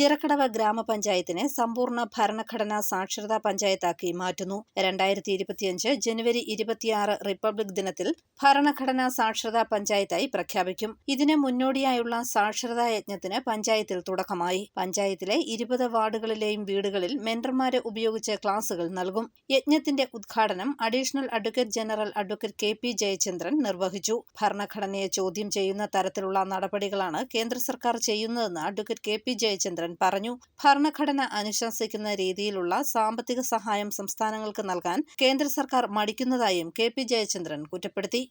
ചിറക്കടവ് ഗ്രാമപഞ്ചായത്തിനെ സമ്പൂർണ ഭരണഘടനാ സാക്ഷരതാ പഞ്ചായത്താക്കി മാറ്റുന്നു. രണ്ടായിരത്തി ഇരുപത്തിയഞ്ച് ജനുവരി ഇരുപത്തിയാറ് റിപ്പബ്ലിക് ദിനത്തിൽ ഭരണഘടനാ സാക്ഷരതാ പഞ്ചായത്തായി പ്രഖ്യാപിക്കും. ഇതിന് മുന്നോടിയായുള്ള സാക്ഷരതാ യജ്ഞത്തിന് പഞ്ചായത്തിൽ തുടക്കമായി. പഞ്ചായത്തിലെ ഇരുപത് വാർഡുകളിലെയും വീടുകളിൽ മെന്റർമാരെ ഉപയോഗിച്ച് ക്ലാസുകൾ നൽകും. യജ്ഞത്തിന്റെ ഉദ്ഘാടനം additional advocate general advocate K P Jayachandran നിർവഹിച്ചു. ഭരണഘടനയെ ചോദ്യം ചെയ്യുന്ന തരത്തിലുള്ള നടപടികളാണ് കേന്ദ്ര സർക്കാർ ചെയ്യുന്നതെന്ന് അഡ്വക്കേറ്റ് കെ പി ജയചന്ദ്രൻ പറഞ്ഞു. ഭരണഘടന അനുശാസിക്കുന്ന രീതിയിലുള്ള സാമ്പത്തിക സഹായം സംസ്ഥാനങ്ങൾക്ക് നൽകാൻ കേന്ദ്ര സർക്കാർ മടിക്കുന്നതായും കെ പി ജയചന്ദ്രൻ കുറ്റപ്പെടുത്തി.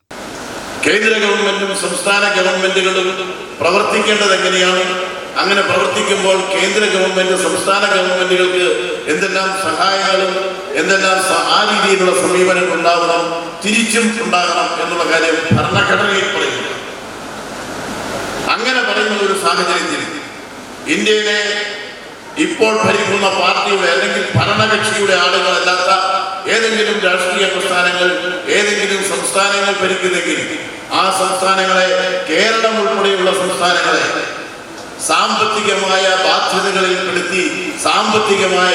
കേന്ദ്ര ഗവൺമെന്റും സംസ്ഥാന ഗവൺമെന്റുകളും പ്രവർത്തിക്കേണ്ടത് എങ്ങനെയാണ് അങ്ങനെ പ്രവർത്തിക്കുമ്പോൾ കേന്ദ്ര ഗവൺമെന്റ് സംസ്ഥാന ഗവൺമെന്റുകൾക്ക് എന്തെല്ലാം സഹായങ്ങളും എന്തെല്ലാം ആ രീതിയിലുള്ള സമീപനം ഉണ്ടാകണം തിരിച്ചും ഉണ്ടാകണം എന്നുള്ള കാര്യം ഭരണഘടനയിൽ പറയുന്നു അങ്ങനെ പറയുന്ന ഒരു സാഹചര്യത്തിൽ ഇന്ത്യയിലെ ഇപ്പോൾ ഭരിക്കുന്ന പാർട്ടിയുടെ അല്ലെങ്കിൽ ഭരണകക്ഷിയുടെ ആളുകളല്ലാത്ത ഏതെങ്കിലും രാഷ്ട്രീയ പ്രസ്ഥാനങ്ങൾ ഏതെങ്കിലും സംസ്ഥാനങ്ങൾ ഭരിക്കുന്നെങ്കിൽ ആ സംസ്ഥാനങ്ങളെ കേരളം ഉൾപ്പെടെയുള്ള സംസ്ഥാനങ്ങളെ സാമ്പത്തികമായ ബാധ്യതകളിൽ പെടുത്തി സാമ്പത്തികമായ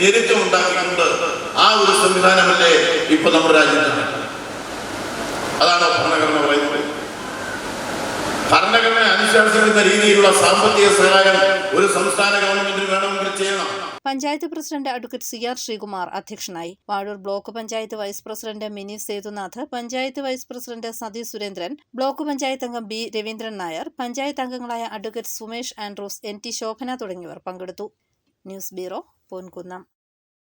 ഞെരുക്കം ഉണ്ടാക്കിക്കൊണ്ട് ആ ഒരു സംവിധാനമല്ലേ ഇപ്പൊ നമ്മുടെ രാജ്യത്ത് അനുശാസിക്കുന്ന രീതിയിലുള്ള സാമ്പത്തിക സഹായം ഒരു സംസ്ഥാന ഗവൺമെന്റിന് വേണമെങ്കിൽ ചെയ്യണം. Panchayat president advocate C R Sreekumar അധ്യക്ഷനായി. Vazhoor block panchayat vice president Mini Sethunath panchayat vice president Sathi Surendran block panchayat അംഗം ബി രവീന്ദ്രൻ നായർ പഞ്ചായത്ത് അംഗങ്ങളായ advocate Sumesh Andrews N T Shobhana തുടങ്ങിയവർ പങ്കെടുത്തു. News bureau Ponkunnam.